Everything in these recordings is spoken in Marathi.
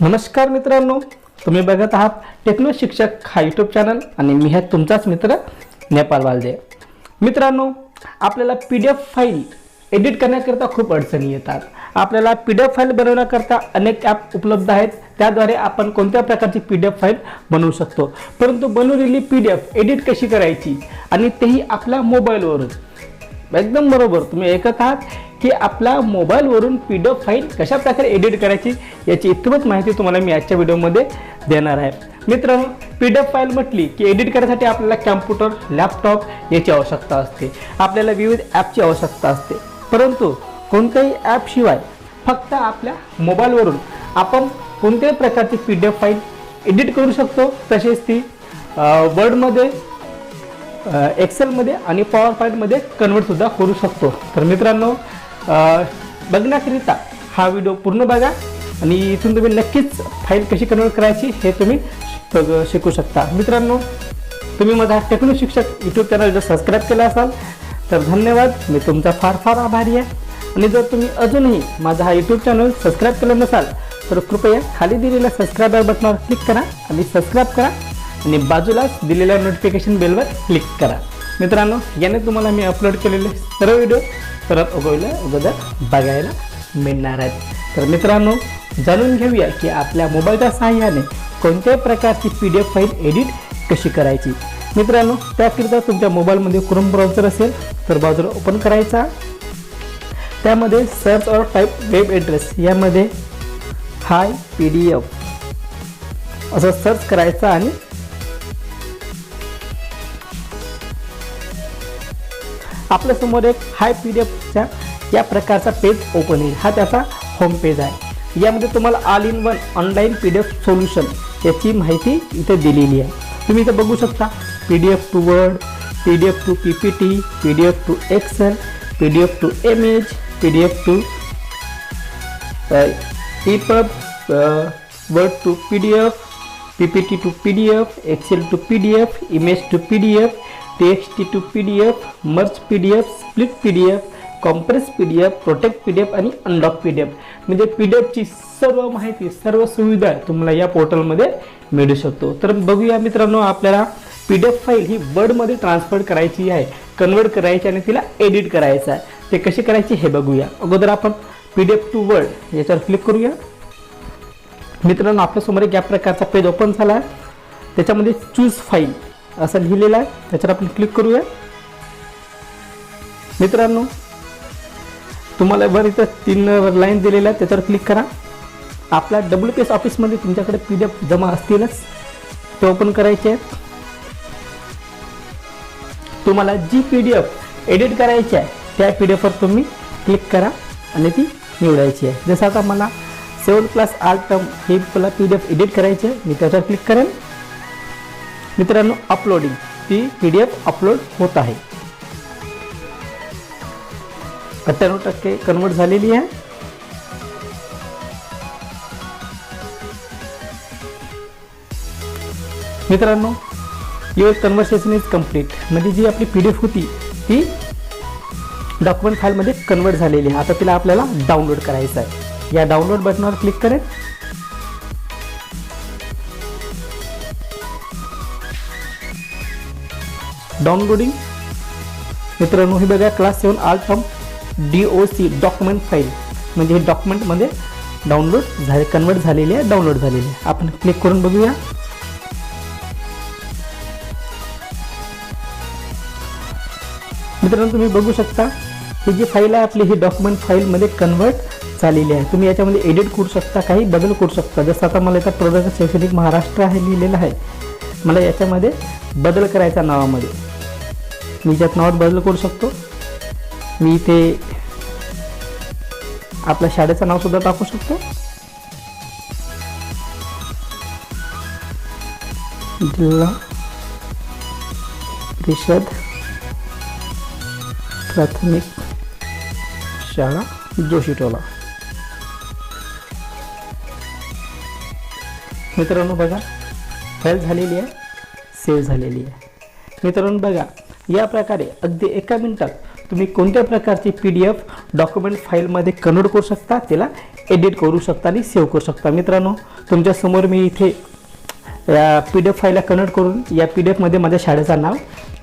नमस्कार मित्रांनो तुम्ही बघत आहात टेक्नो शिक्षक हा यूट्यूब चॅनल आणि मी आहे तुमचाच मित्र नेपाल वालजे मित्रांनो आपल्याला P D F file edit करण्याकरता खूप अडचणी येतात. आपल्याला पी डी एफ फाईल बनवण्याकरता अनेक ॲप उपलब्ध आहेत. त्याद्वारे आपण कोणत्या प्रकारची पी डी एफ फाईल बनवू शकतो? परंतु बनवलेली पी डी एफ एडिट कशी करायची? आणि तेही आपल्या मोबाईलवरून एकदम बरोबर तुम्ही ऐकत आहात. की आपला मोबाईलवरून पी डी एफ फाईल कशा प्रकारे एडिट करायची याची इतकंच माहिती तुम्हाला मी आजच्या व्हिडिओमध्ये देणार आहे. मित्रांनो पी डी एफ फाईल म्हटली की एडिट करण्यासाठी आपल्याला कॅम्प्युटर लॅपटॉप याची आवश्यकता असते. आपल्याला विविध ॲपची आवश्यकता असते. परंतु कोणत्याही ॲपशिवाय फक्त आपल्या मोबाईलवरून आपण कोणत्याही प्रकारची P D F file edit करू शकतो. तसेच ती वर्डमध्ये एक्सेलमध्ये आणि पॉवर पॉईंटमध्ये कन्वर्टसुद्धा करू शकतो. तर मित्रांनो बघण्याकरिता हा व्हिडिओ पूर्ण बघा आणि इथून तुम्ही नक्कीच फाईल कशी कन्वर्ट करायची हे तुम्ही शिकू शकता. मित्रांनो तुम्ही माझा टेक्नो शिक्षक यूट्यूब चॅनल जर सबस्क्राईब केला असाल तर धन्यवाद. मी तुमचा फार फार आभारी आहे. आणि जर तुम्ही अजूनही माझा हा यूट्यूब चॅनल सबस्क्राईब केलं नसाल तर कृपया खाली दिलेल्या सबस्क्राईबर बटनावर क्लिक करा आणि सबस्क्राईब करा आणि बाजूलाच दिलेल्या नोटिफिकेशन बेलवर क्लिक करा. मित्रांनो याने तुम्हाला मी अपलोड केलेले सर्व व्हिडिओ परत अगोदर अगोदर बघायला मिळणार आहेत. तर मित्रांनो जाणून घेऊया की आपल्या मोबाईलच्या सहाय्याने कोणत्याही प्रकारची P D F file edit कशी करायची. मित्रांनो त्याकरिता तुमच्या मोबाईलमध्ये क्रोम ब्राउझर असेल तर ब्राउझर ओपन करायचा. त्यामध्ये सर्च और टाईप वेब ॲड्रेस यामध्ये हाय पी डी एफ असं सर्च करायचं आणि आपल्यासमोर एक हाय पी डी एफच्या या प्रकारचा पेज ओपन होईल. हा त्याचा होम पेज आहे. यामध्ये तुम्हाला all in one online P D F solution याची माहिती इथे दिलेली आहे. तुम्ही इथे बघू शकता P D F to word P D F to P P T P D F to excel P D F to M H P D F to कीपअब word to P D F PPT to PDF, Excel to PDF, Image to PDF, TXT to PDF, Merge PDF, Split PDF, Compress PDF, Protect PDF आणि Undock PDF म्हणजे पी डी एफची सर्व माहिती सर्व सुविधा तुम्हाला या पोर्टलमध्ये मिळू शकतो तर बघूया मित्रांनो आपल्याला पी डी एफ फाईल ही वर्डमध्ये ट्रान्सफर करायची आहे कन्वर्ट करायची आणि तिला एडिट करायचं आहे ते कशी करायची हे बघूया अगोदर आपण P D F to word याच्यावर क्लिक करूया मित्रांनो आपल्यासमोर एक या प्रकारचा पेज ओपन झाला आहे. त्याच्यामध्ये चूज फाईल असं लिहिलेलं आहे. त्याच्यावर आपण क्लिक करूया. मित्रांनो तुम्हाला वर इथं तीन लाईन दिलेल्या आहेत. त्याच्यावर क्लिक करा. आपल्या डब्ल्यू पी एस ऑफिसमध्ये तुमच्याकडे पी डी एफ जमा असतीलच. ते ओपन करायचे आहेत. तुम्हाला जी पी डी एफ एडिट करायची आहे त्या पी डी एफवर तुम्ही क्लिक करा आणि ती निवडायची आहे. जसं आता मला सेवन प्लस आर्ट टर्म हे मला पी डी एफ एडिट करायची आहे मी त्याच्यावर क्लिक करेन. मित्रांनो अपलोडिंग ती पी डी एफ अपलोड होत आहे. अठ्ठ्याण्णव टक्के कन्वर्ट झालेली आहे. मित्रांनो युअर कन्व्हर्सेशन इज कंप्लीट म्हणजे जी आपली पी डी एफ होती ती डॉक्युमेंट फाईलमध्ये कन्वर्ट झालेली आहे. आता तिला आपल्याला डाउनलोड करायचं आहे. या डाउनलोड बटनावर क्लिक करेल डाउनलोडिंग मित्रांनो हे बघा class seven art from D O C document file म्हणजे हे डॉक्युमेंटमध्ये डाउनलोड झाले कन्वर्ट झालेली आहे डाउनलोड झालेली आहे. आपण क्लिक करून बघूया. मित्रांनो तुम्ही बघू शकता ही जी फाईल आहे आपली ही डॉक्युमेंट फाईलमध्ये कन्वर्ट चाललेली आहे. तुम्ही याच्यामध्ये एडिट करू शकता काही बदल करू शकता. जसं आता मला इथं प्रदर्शन शैक्षणिक महाराष्ट्र आहे लिहिलेलं आहे. मला याच्यामध्ये बदल करायचा नावामध्ये. मी ज्यात नावात बदल करू शकतो. मी इथे आपल्या शाळेचं नावसुद्धा टाकू शकतो. जिल्हा परिषद प्राथमिक शाळा जोशीटोला मित्रांनो बघा फाईल झालेली आहे सेव्ह झालेली आहे. मित्रांनो बघा या प्रकारे अगदी एका मिनिटात तुम्ही कोणत्या प्रकारची पी डी एफ डॉक्युमेंट फाईलमध्ये कन्वर्ट करू शकता त्याला एडिट करू शकता आणि सेव्ह करू शकता. मित्रांनो तुमच्यासमोर मी इथे या पी डी एफ फाईलला कन्वर्ट करून या पी डी एफमध्ये माझ्या शाळेचं नाव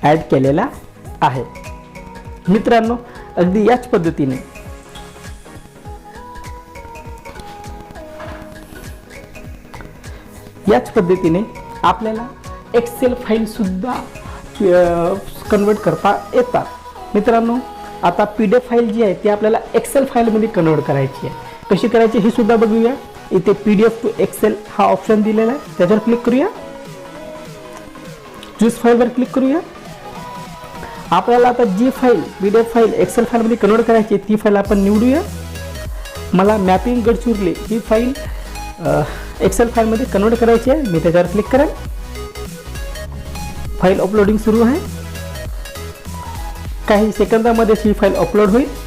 ॲड केलेला आहे. मित्रांनो अगदी याच पद्धतीने याच पद्धतीने आपल्याला एक्सेल फाईलसुद्धा कन्वर्ट करता येतात. मित्रांनो आता पी डी एफ फाईल जी आहे ती आपल्याला एक्सेल फाईलमध्ये कन्वर्ट करायची आहे. कशी करायची हे सुद्धा बघूया. इथे P D F to excel हा ऑप्शन दिलेला आहे. त्याच्यावर क्लिक करूया. ज्यूस फाईलवर क्लिक करूया. आपल्याला आता जी file P D F file excel फाईलमध्ये कन्वर्ट करायची आहे, ती फाईल आपण निवडूया. मला मॅपिंग गडचिरोली ही फाईल एक्सेल फाईलमध्ये कन्वर्ट करायची आहे. मी त्याच्यावर क्लिक करेन. फाईल अपलोडिंग सुरू आहे. काही सेकंदामध्ये ही फाईल अपलोड होईल.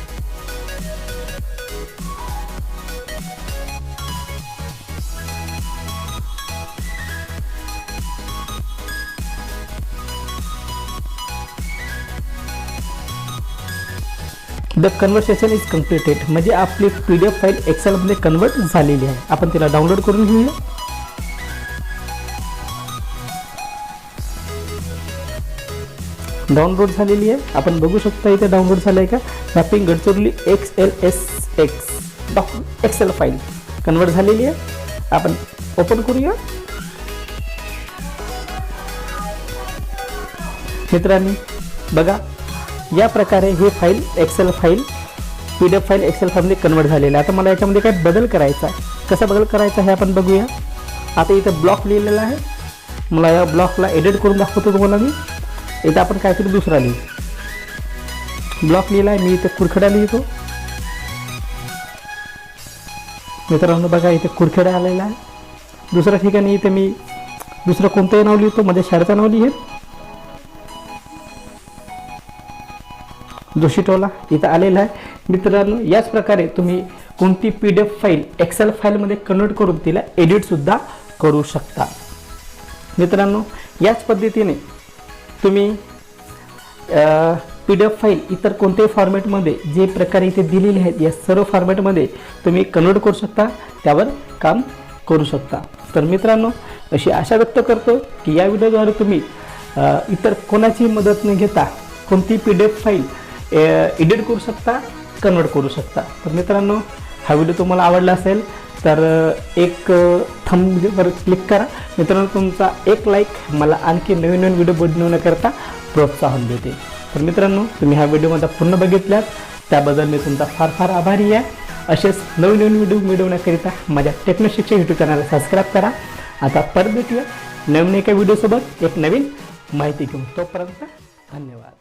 द कन्व्हर्सेशन इज कम्प्लिटेड म्हणजे आपली पी डी एफ फाईल एक्सेलमध्ये कन्वर्ट झालेली आहे. आपण तिला डाउनलोड करून घेऊया. डाउनलोड झालेली आहे. आपण बघू शकता इथे डाउनलोड झालं आहे का? Mapping Gadchiroli X L S X doc excel file convert झालेली आहे. आपण ओपन करूया. मित्रांनी बघा या प्रकारे ही file excel file P D F file excel फाईलमध्ये कन्वर्ट झालेलं आहे. आता मला याच्यामध्ये काय बदल करायचा आहे? कसा बदल करायचा हे आपण बघूया. आता इथं ब्लॉक लिहिलेला आहे. मला या ब्लॉकला एडिट करून दाखवतो तुम्हाला मी. इथं आपण काहीतरी दुसरा लिहू. ब्लॉक लिहिला आहे मी इथे कुरखडा लिहितो. मित्रांनो बघा इथे कुरखेडा आलेला आहे. दुसऱ्या ठिकाणी इथे मी दुसरं कोणतंही नाव लिहितो माझ्या शाळेचं नाव लिहेल जोशीटोला इथं आलेला आहे. मित्रांनो याच प्रकारे तुम्ही कोणती P D F file excel फाईलमध्ये कन्वर्ट करून तिला एडिटसुद्धा करू शकता. मित्रांनो याच पद्धतीने तुम्ही पी डी एफ फाईल इतर कोणत्याही फॉर्मॅटमध्ये जे प्रकारे इथे दिलेले आहेत या सर्व फॉर्मॅटमध्ये तुम्ही कन्वर्ट करू शकता. त्यावर काम करू शकता. तर मित्रांनो अशी आशा व्यक्त करतो की या व्हिडिओद्वारे तुम्ही इतर कोणाची मदत न घेता कोणती P D F file edit करू शकता कन्वर्ट करू शकता. तर मित्रांनो हा व्हिडिओ तुम्हाला आवडला असेल तर एक थंबवर म्हणजे क्लिक करा. मित्रांनो तुमचा एक लाईक मला आणखी नवीन नवीन व्हिडिओ बनवण्याकरता प्रोत्साहन देते. तर मित्रांनो तुम्ही हा व्हिडिओ माझा पूर्ण बघितल्यात त्याबद्दल मी तुमचा फार फार आभारी आहे. असेच नवीन नवीन व्हिडिओ मिळवण्याकरिता माझ्या टेक्नो शिक्षक यूट्यूब चॅनलला सबस्क्राईब करा. आता परत भेटूया नवीन एका व्हिडिओसोबत एक नवीन माहिती घेऊन. तोपर्यंत धन्यवाद.